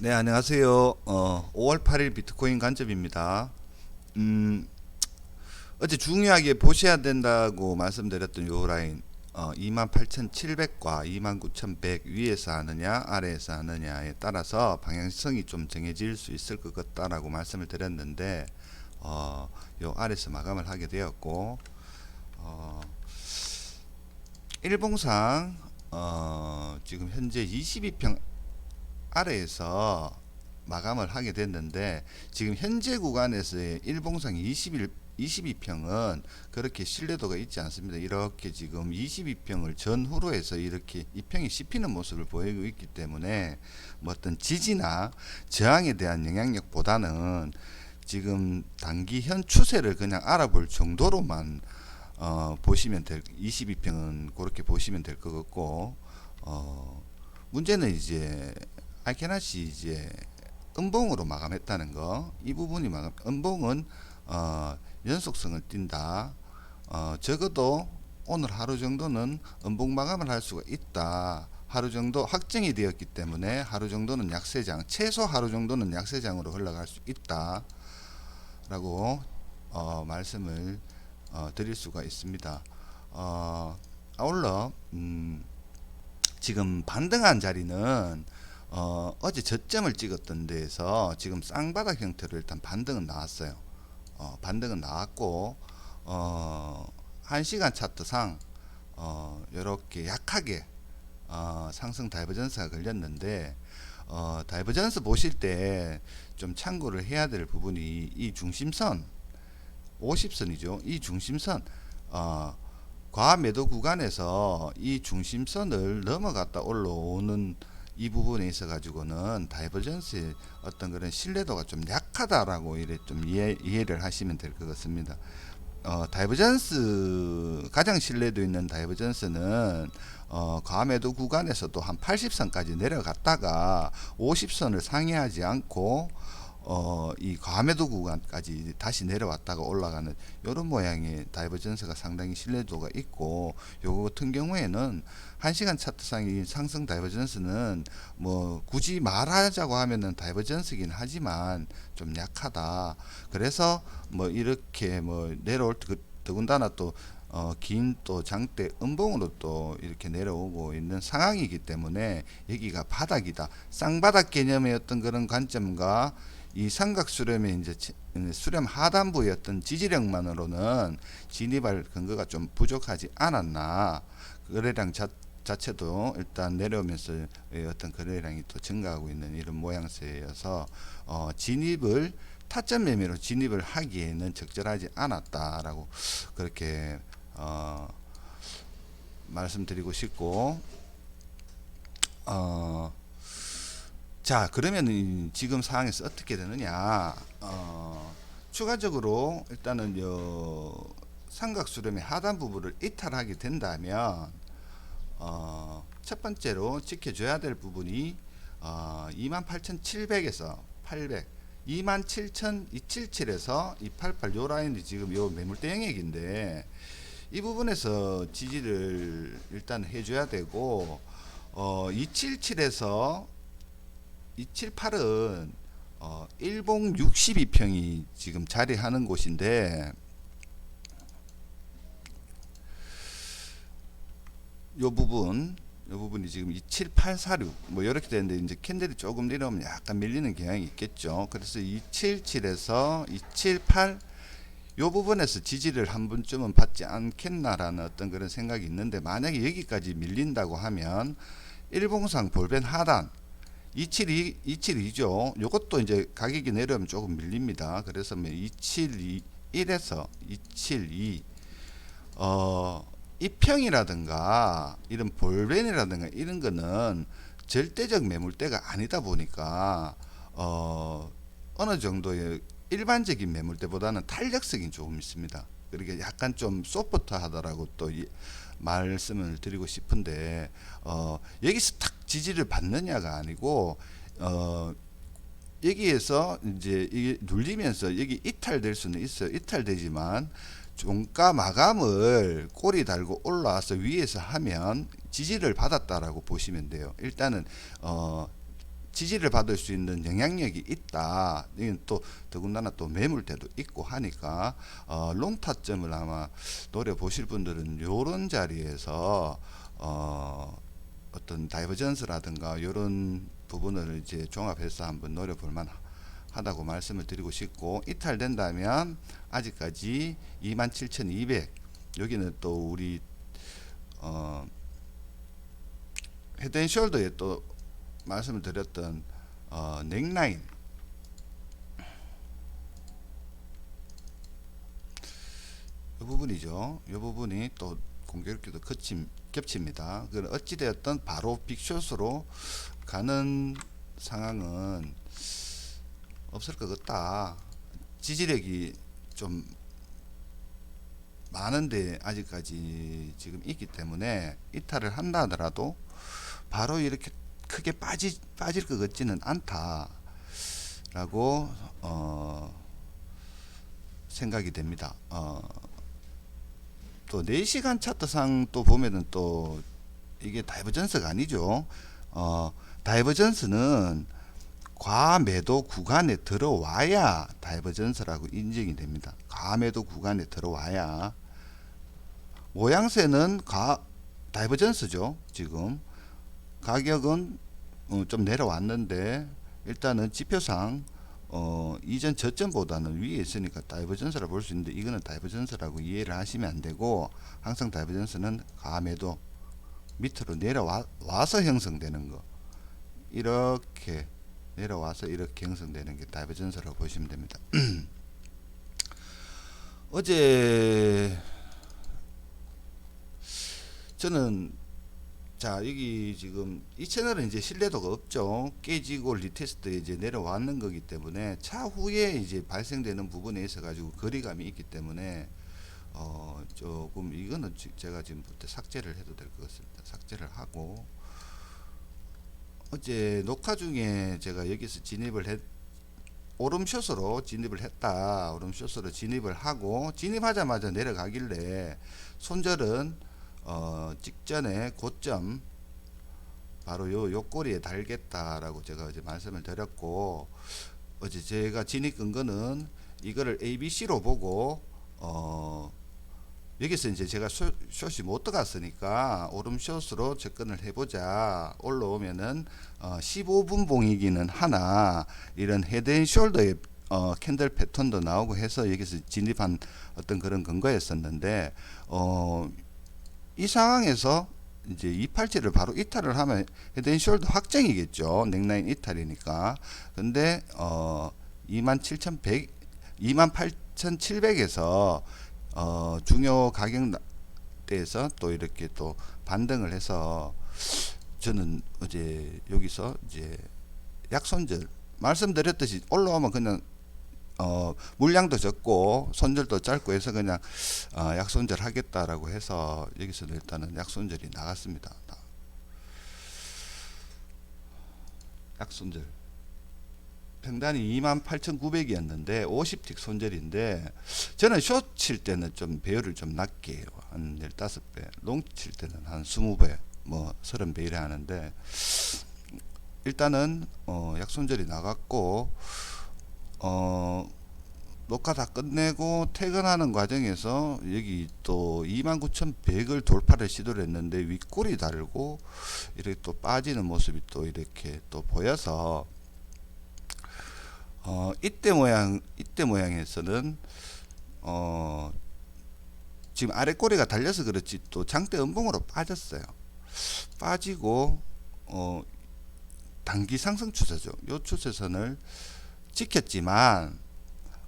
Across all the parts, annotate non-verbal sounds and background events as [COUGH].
네, 안녕하세요. 어, 5월 8일 비트코인 관점입니다. 음, 어제 중요하게 보셔야 된다고 말씀드렸던 요 라인, 어, 28,700과 29,100 위에서 하느냐, 아래에서 하느냐에 따라서 방향성이 좀 정해질 수 있을 것 같다라고 말씀을 드렸는데, 어, 요 아래에서 마감을 하게 되었고, 어, 일봉상, 어, 지금 현재 22평 아래에서 마감을 하게 됐는데 지금 현재 구간에서의 일봉상 21 22평은 그렇게 신뢰도가 있지 않습니다. 이렇게 지금 22평을 전후로 해서 이렇게 이 평이 씹히는 모습을 보이고 있기 때문에 뭐 어떤 지지나 저항에 대한 영향력보다는 지금 단기 현 추세를 그냥 알아볼 정도로만 어, 보시면 될 22평은 그렇게 보시면 될 것 같고 어, 문제는 이제 알케나시 이제 음봉으로 마감했다는 거. 이 부분이 마감. 음봉은 어, 연속성을 띈다. 어, 적어도 오늘 하루 정도는 음봉 마감을 할 수가 있다. 하루 정도 확정이 되었기 때문에 하루 정도는 약세장, 최소 하루 정도는 약세장으로 흘러갈 수 있다. 라고 어, 말씀을 어, 드릴 수가 있습니다. 어, 아울러 음, 지금 반등한 자리는 어, 어제 저점을 찍었던 데에서 지금 쌍바닥 형태로 일단 반등은 나왔어요. 어, 반등은 나왔고 어, 1시간 차트상 어, 이렇게 약하게 어, 상승 다이버전스가 걸렸는데 어, 다이버전스 보실 때 좀 참고를 해야 될 부분이 이 중심선 50선이죠. 이 중심선 어, 과매도 구간에서 이 중심선을 넘어갔다 올라오는 이 부분에 있어 가지고는 다이버전스의 어떤 그런 신뢰도가 좀 약하다라고 이래 좀 이해, 이해를 하시면 될 것 같습니다. 어, 다이버전스 가장 신뢰도 있는 다이버전스는 어, 과매도 구간에서도 한 80선까지 내려갔다가 50선을 상회하지 않고 어, 이 과매도 구간까지 다시 내려왔다가 올라가는 이런 모양의 다이버전스가 상당히 신뢰도가 있고 요거 같은 경우에는 한시간 차트상의 상승 다이버전스는 뭐 굳이 말하자고 하면은 다이버전스긴 하지만 좀 약하다. 그래서 뭐 이렇게 뭐 내려올 그 더군다나 또 어, 긴 또 장대 음봉으로 또 이렇게 내려오고 있는 상황이기 때문에 여기가 바닥이다. 쌍바닥 개념의 어떤 그런 관점과 이 삼각 수렴의 이제 수렴 하단부의 어떤 지지력만으로는 진입할 근거가 좀 부족하지 않았나. 거래량 자, 자체도 일단 내려오면서 의 어떤 거래량이 또 증가하고 있는 이런 모양새여서 어, 진입을 타점 매매로 진입을 하기에는 적절하지 않았다라고 그렇게 어, 말씀드리고 싶고 어, 자 그러면 은 지금 상황에서 어떻게 되느냐? 어, 추가적으로 일단은 요 삼각 수렴의 하단 부분을 이탈하게 된다면 어, 첫 번째로 지켜줘야 될 부분이 어, 28,700에서 800 27,277에서 288 요 라인이 지금 요 매물대 영역인데 이 부분에서 지지를 일단 해줘야 되고 어, 277에서 278은 어, 일봉 62평이 지금 자리하는 곳인데 요 부분 요 부분이 지금 27846 뭐 이렇게 되는데 이제 캔들이 조금 내려오면 약간 밀리는 경향이 있겠죠. 그래서 277에서 278 요 부분에서 지지를 한 번쯤은 받지 않겠나라는 어떤 그런 생각이 있는데 만약에 여기까지 밀린다고 하면 일봉상 볼벤 하단 272 272죠. 요것도 이제 가격이 내려오면 조금 밀립니다. 그래서 뭐 271에서 272 어, 이평이라든가 이런 볼벤이라든가 이런 거는 절대적 매물대가 아니다 보니까 어, 어느 정도의 일반적인 매물대보다는 탄력성이 조금 있습니다. 그렇게 약간 좀 소프트하다라고 또 이, 말씀을 드리고 싶은데 어, 여기서 탁 지지를 받느냐가 아니고 어, 여기에서 이제 이게 눌리면서 여기 이탈될 수는 있어요. 이탈되지만 종가 마감을 꼬리 달고 올라와서 위에서 하면 지지를 받았다라고 보시면 돼요. 일단은 어 지지를 받을 수 있는 영향력이 있다. 또 더군다나 또 매물대도 있고 하니까 어, 롱 타점을 아마 노려 보실 분들은 요런 자리에서 어, 어떤 다이버전스라든가 요런 부분을 이제 종합해서 한번 노려 볼 만 하다고 말씀을 드리고 싶고 이탈된다면 아직까지 27,200 여기는 또 우리 어 헤드앤숄더에 또 말씀을 드렸던 어 넥라인 이 부분이죠. 이 부분이 또 공교롭게도 겹침, 겹칩니다. 그 어찌되었든 바로 빅숏으로 가는 상황은 없을 것 같다. 지지력이 좀 많은데 아직까지 지금 있기 때문에 이탈을 한다 하더라도 바로 이렇게 크게 빠지 빠질 것 같지는 않다라고 어, 생각이 됩니다. 어, 또 4시간 차트상 또 보면은 또 이게 다이버전스가 아니죠. 어, 다이버전스는 과매도 구간에 들어와야 다이버전스라고 인정이 됩니다. 과매도 구간에 들어와야 모양새는 가 다이버전스죠. 지금 가격은 어, 좀 내려왔는데 일단은 지표상 어, 이전 저점보다는 위에 있으니까 다이버전스라 볼 수 있는데 이거는 다이버전스라고 이해를 하시면 안 되고 항상 다이버전스는 감에도 밑으로 내려와서 형성되는 거 이렇게 내려와서 이렇게 형성되는 게 다이버전스라고 보시면 됩니다. [CLEARS THROAT] 어제 저는 자 여기 지금 이 채널은 이제 신뢰도가 없죠. 깨지고 리테스트 이제 내려왔는 거기 때문에 차후에 이제 발생되는 부분에 있어 가지고 거리감이 있기 때문에 어 조금 이거는 지- 제가 지금부터 삭제를 해도 될 것 같습니다. 삭제를 하고. 어제 녹화 중에 제가 여기서 진입을 했 오름숏으로 진입을 했다. 오름숏으로 진입을 하고 진입하자마자 내려가길래 손절은 어, 직전에 고점 바로 요 요 꼬리에 달겠다라고 제가 이제 말씀을 드렸고 어제 제가 진입 근거는 이거를 ABC로 보고 어 여기서 이제 제가 쇼, 숏이 못 들어갔으니까 오름 숏으로 접근을 해보자. 올라오면은 어 15분 봉이기는 하나 이런 헤드앤숄더의 어 캔들 패턴도 나오고 해서 여기서 진입한 어떤 그런 근거였었는데 어 이 상황에서 이제 287을 바로 이탈을 하면 헤드앤 숄더 확정이겠죠. 넥라인 이탈이니까. 근데 어 27,100 28,700에서 어 중요 가격대에서 또 이렇게 또 반등을 해서 저는 어제 여기서 이제 약손절 말씀드렸듯이 올라오면 그냥 어 물량도 적고 손절도 짧고 해서 그냥 어, 약손절 하겠다라고 해서 여기서 일단은 약손절이 나갔습니다. 나- 약손절 평단이 28,900이었는데 50틱 손절인데 저는 숏 칠 때는 좀 배열을 좀 낮게 해요. 한 15배. 롱 칠 때는 한 20배, 뭐 30배 이래 하는데 일단은 어 약손절이 나갔고 어 녹화 다 끝내고 퇴근하는 과정에서 여기 또 29,100을 돌파를 시도를 했는데 윗골이 달고 이렇게 또 빠지는 모습이 또 이렇게 또 보여서 어 이때 모양 이때 모양에서는 어 지금 아래 꼬리가 달려서 그렇지 또 장대 음봉으로 빠졌어요. 빠지고 어 단기 상승 추세죠. 요 추세선을 지켰지만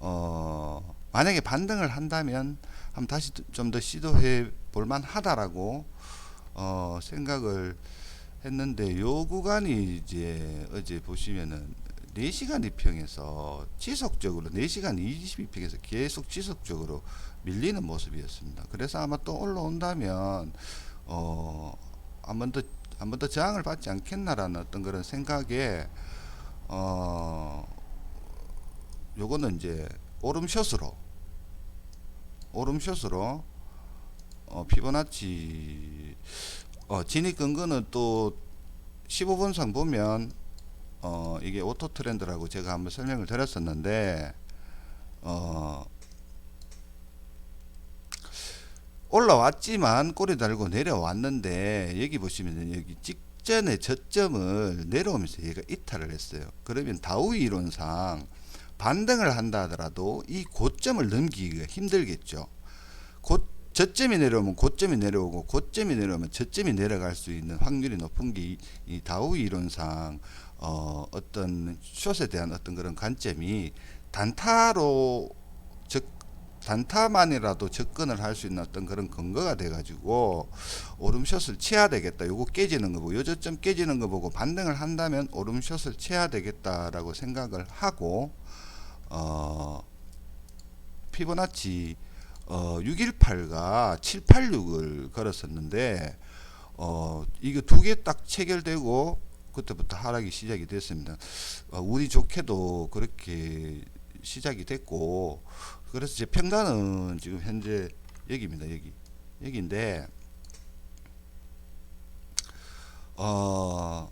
어 만약에 반등을 한다면 한번 다시 좀 더 시도해 볼 만 하다라고 어 생각을 했는데 요 구간이 이제 어제 보시면은 4시간 2평에서 지속적으로 4시간 22평에서 계속 지속적으로 밀리는 모습이었습니다. 그래서 아마 또 올라온다면 어 한번 더 한번 더 저항을 받지 않겠나라는 어떤 그런 생각에 어 요거는 이제 오름숏으로 오름숏으로 어 피보나치 어 진입 근거는 또 15분상 보면 어 이게 오토 트렌드라고 제가 한번 설명을 드렸었는데 어 올라왔지만 꼬리 달고 내려왔는데 여기 보시면 여기 직전의 저점을 내려오면서 얘가 이탈을 했어요. 그러면 다우 이론상 반등을 한다 하더라도 이 고점을 넘기기가 힘들겠죠. 고, 저점이 내려오면 고점이 내려오고 고점이 내려오면 저점이 내려갈 수 있는 확률이 높은 게 이 다우 이론상 어, 어떤 숏에 대한 어떤 그런 관점이 단타로 즉 단타만이라도 접근을 할 수 있는 어떤 그런 근거가 돼가지고 오름숏을 쳐야 되겠다. 요거 깨지는 거 보고 요 저점 깨지는 거 보고 반등을 한다면 오름숏을 쳐야 되겠다라고 생각을 하고 어 피보나치 어 618가 786을 걸었었는데 어 이게 두개 딱 체결되고 그때부터 하락이 시작이 됐습니다. 어, 운이 좋게도 그렇게 시작이 됐고 그래서 제 평단은 지금 현재 여기입니다. 여기 여기인데 어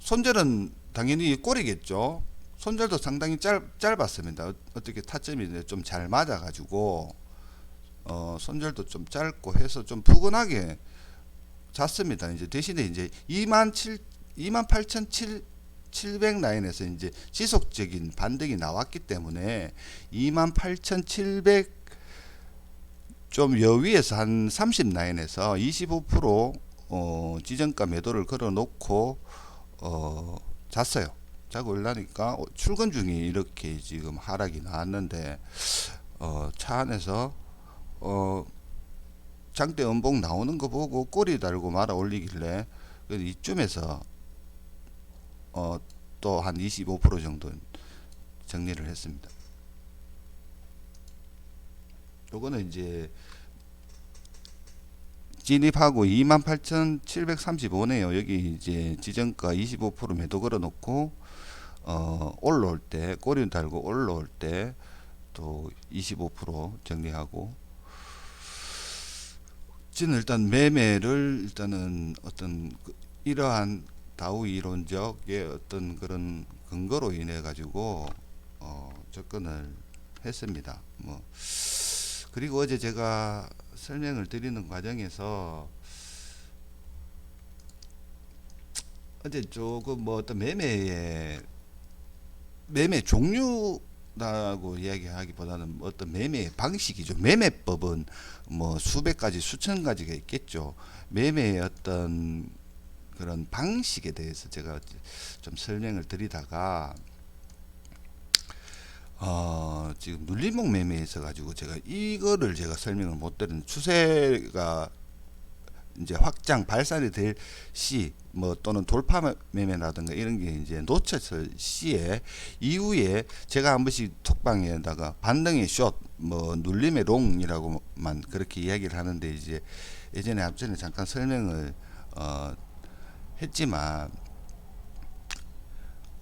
손절은 당연히 꼬리겠죠. 손절도 상당히 짧, 짧았습니다. 어- 어떻게 타점이 좀 잘 맞아가지고 어 손절도 좀 짧고 해서 좀 푸근하게 잤습니다. 이제 대신에 이제 2만 7 2만 8천 7 700 라인에서 이제 지속적인 반등이 나왔기 때문에 28,700 좀 여위에서 한 30 라인에서 25% 어, 지정가 매도를 걸어 놓고 어, 잤어요. 자고 올라니까 어, 출근 중에 이렇게 지금 하락이 나왔는데 어, 차 안에서 어, 장대 음봉 나오는 거 보고 꼬리 달고 말아 올리길래 그 이쯤에서 어, 또 한 25% 정도 정리를 했습니다. 요거는 이제 진입하고 28,735네요. 여기 이제 지정가 25% 매도 걸어 놓고 어, 올라올 때 꼬리 달고 올라올 때 또 25% 정리하고 저는 일단 매매를 일단은 어떤 그 이러한 다우 이 론적의 어떤 그런 근거로 인해 가지고 어, 접근을 했습니다. 뭐 그리고 어제 제가 설명을 드리는 과정에서 어제 조금 뭐 어떤 매매의 매매 종류라고 이야기하기보다는 뭐 어떤 매매 방식이죠. 매매법은 뭐 수백 가지, 수천 가지가 있겠죠. 매매의 어떤 그런 방식에 대해서 제가 좀 설명을 드리다가 어, 지금 눌림목 매매에 있어 가지고 제가 이거를 제가 설명을 못 드린 추세가 이제 확장 발산이 될 시 뭐 또는 돌파 매매라든가 이런 게 이제 놓쳤을 시에 이후에 제가 한 번씩 톡방에다가 반등의 숏뭐 눌림의 롱이라고만 그렇게 이야기를 하는데 이제 예전에 앞전에 잠깐 설명을 어 했지만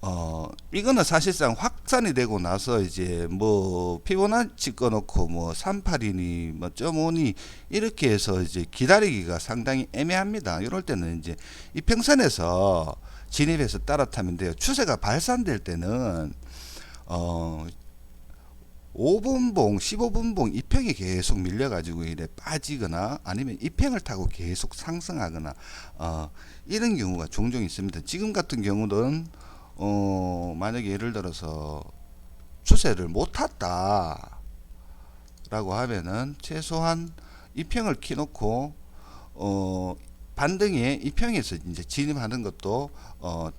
어 이거는 사실상 확 산이 되고 나서 이제 뭐 피보나치 꺼놓고 뭐 38이니 뭐 점오니 이렇게 해서 이제 기다리기가 상당히 애매합니다. 이럴 때는 이제 이평선에서 진입해서 따라타면 돼요. 추세가 발산될 때는 어 5분봉, 15분봉 이평이 계속 밀려가지고 이래 빠지거나 아니면 이평을 타고 계속 상승하거나 어, 이런 경우가 종종 있습니다. 지금 같은 경우는 어, 만약에 예를 들어서 추세를 못 탔다 라고 하면은 최소한 이평을 키놓고 어, 반등에 이평에서 이제 진입하는 것도 어,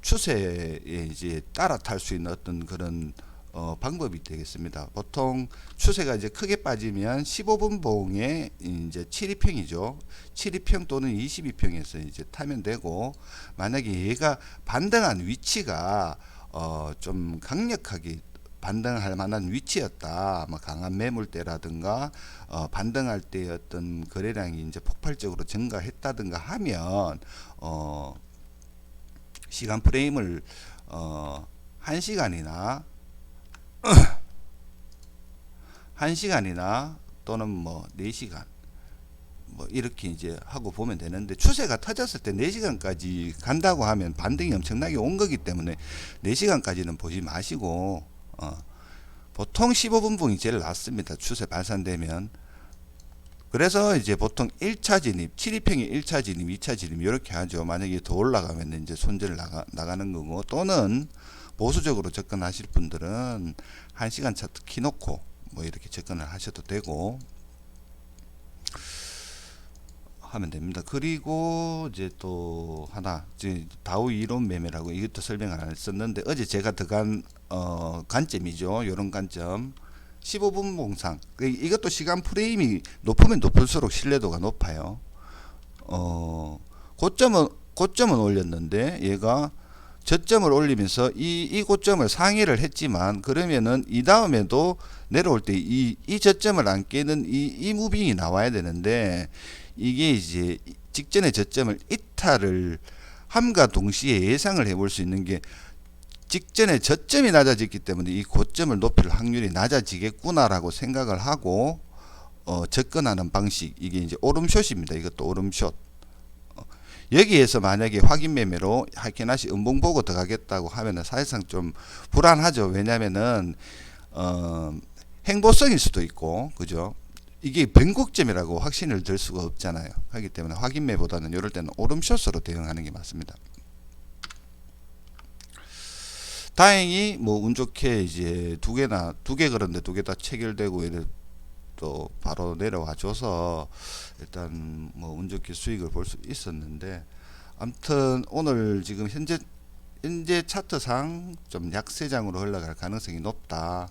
추세에 이제 따라 탈 수 있는 어떤 그런 어, 방법이 되겠습니다. 보통 추세가 이제 크게 빠지면 15분 봉에 이제 7위평이죠. 7위평 또는 22평에서 이제 타면 되고 만약에 얘가 반등한 위치가 어, 좀 강력하게 반등할 만한 위치였다. 뭐 강한 매물대라든가 어, 반등할 때 어떤 거래량이 이제 폭발적으로 증가했다든가 하면 어, 시간 프레임을 어, 1시간이나 [COUGHS] 1시간이나 또는 뭐 4시간 뭐 이렇게 이제 하고 보면 되는데 추세가 터졌을 때 4시간까지 간다고 하면 반등이 엄청나게 온 거기 때문에 4시간까지는 보지 마시고 어, 보통 15분 봉이 제일 낫습니다. 추세 발산되면 그래서 이제 보통 1차 진입, 72평이 1차 진입, 2차 진입 이렇게 하죠. 만약에 더 올라가면 이제 손절 나가, 나가는 거고 또는 보수적으로 접근하실 분들은 1시간 차트 키놓고 뭐 이렇게 접근을 하셔도 되고 하면 됩니다. 그리고 이제 또 하나 이제 다우 이론 매매라고 이것도 설명을 안 했었는데 어제 제가 들어간 어 관점이죠. 이런 관점 15분 봉상 그 이것도 시간 프레임이 높으면 높을수록 신뢰도가 높아요. 어 고점은 고점은 올렸는데 얘가 저점을 올리면서 이, 이 고점을 상회를 했지만 그러면은 이 다음에도 내려올 때 이 이 저점을 안 깨는 이, 이 무빙이 나와야 되는데 이게 이제 직전의 저점을 이탈을 함과 동시에 예상을 해볼 수 있는 게 직전에 저점이 낮아졌기 때문에 이 고점을 높일 확률이 낮아지겠구나라고 생각을 하고 어, 접근하는 방식 이게 이제 오름숏입니다. 이것도 오름숏. 어, 여기에서 만약에 확인 매매로 하이케나시 음봉 보고 들어가겠다고 하면은 사실상 좀 불안하죠. 왜냐면은 어, 행보성일 수도 있고 그죠? 이게 변곡점이라고 확신을 들 수가 없잖아요. 하기 때문에 확인매보다는 이럴 때는 오름숏으로 대응하는 게 맞습니다. 다행히 뭐 운 좋게 이제 두 개나 두 개 그런데 두 개 다 체결되고 이래 또 바로 내려와 줘서 일단 뭐 운 좋게 수익을 볼 수 있었는데 아무튼 오늘 지금 현재 현재 차트상 좀 약세장으로 흘러갈 가능성이 높다.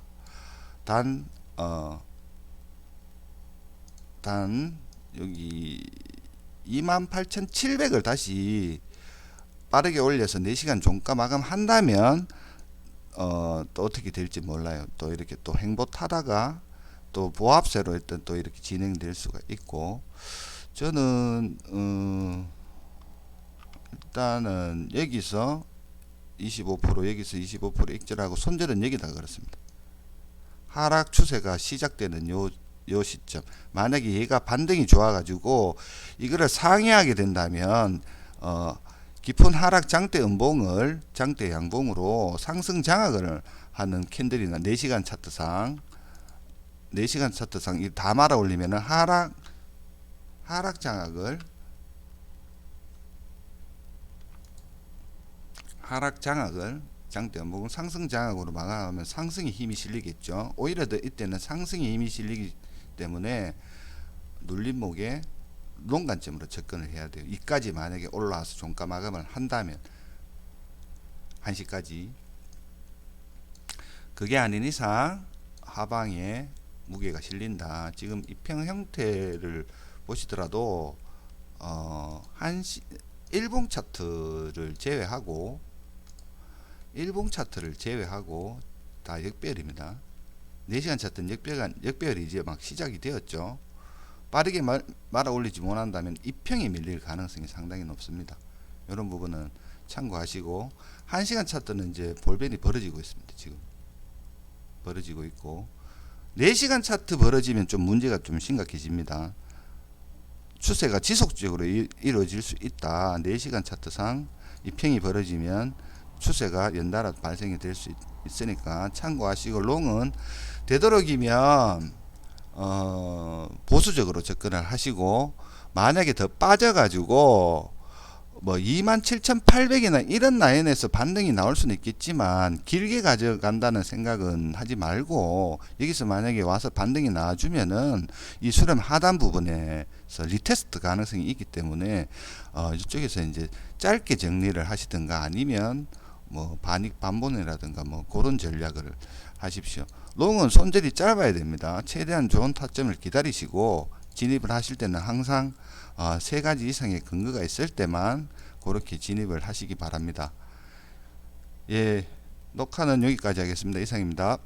단 어. 단 여기 28,700을 다시 빠르게 올려서 4시간 종가 마감한다면 어, 또 어떻게 될지 몰라요. 또 이렇게 또 행보 타다가 또 보합세로 일단 또 이렇게 진행될 수가 있고 저는 어, 일단은 여기서 25% 여기서 25% 익절하고 손절은 여기다 그렇습니다. 하락 추세가 시작되는 요, 요 시점. 만약에 얘가 반등이 좋아가지고 이거를 상회하게 된다면 어, 깊은 하락 장대 음봉을 장대 양봉으로 상승 장악을 하는 캔들이나 4시간 차트상 4시간 차트상 이다 말아 올리면은 하락 하락 장악을 하락 장악을 장대 음봉을 상승 장악으로 막아가면 상승의 힘이 실리겠죠. 오히려 더 이때는 상승의 힘이 실리기 때문에 눌림목에 농관점으로 접근을 해야 돼요. 이까지 만약에 올라와서 종가 마감을 한다면 1시까지 그게 아닌 이상 하방에 무게가 실린다. 지금 입형 형태를 보시더라도 어, 한시 일봉 차트를 제외하고 일봉 차트를 제외하고 다 역별입니다. 4시간 차트는 역별, 역별이 이제 막 시작이 되었죠. 빠르게 말, 말아 올리지 못한다면 입평이 밀릴 가능성이 상당히 높습니다. 이런 부분은 참고하시고 1시간 차트는 이제 볼벤이 벌어지고 있습니다. 지금 벌어지고 있고 4시간 차트 벌어지면 좀 문제가 좀 심각해집니다. 추세가 지속적으로 이, 이루어질 수 있다. 4시간 차트상 입평이 벌어지면 추세가 연달아 발생이 될 수 있으니까 참고하시고 롱은 되도록이면 어, 보수적으로 접근을 하시고 만약에 더 빠져가지고 뭐 27,800이나 이런 라인에서 반등이 나올 수는 있겠지만 길게 가져간다는 생각은 하지 말고 여기서 만약에 와서 반등이 나와주면은 이 수렴 하단 부분에서 리테스트 가능성이 있기 때문에 어 이쪽에서 이제 짧게 정리를 하시든가 아니면 뭐 반익 반본이라든가 뭐 그런 전략을 하십시오. 롱은 손절이 짧아야 됩니다. 최대한 좋은 타점을 기다리시고 진입을 하실 때는 항상 어, 세 가지 이상의 근거가 있을 때만 그렇게 진입을 하시기 바랍니다. 예, 녹화는 여기까지 하겠습니다. 이상입니다.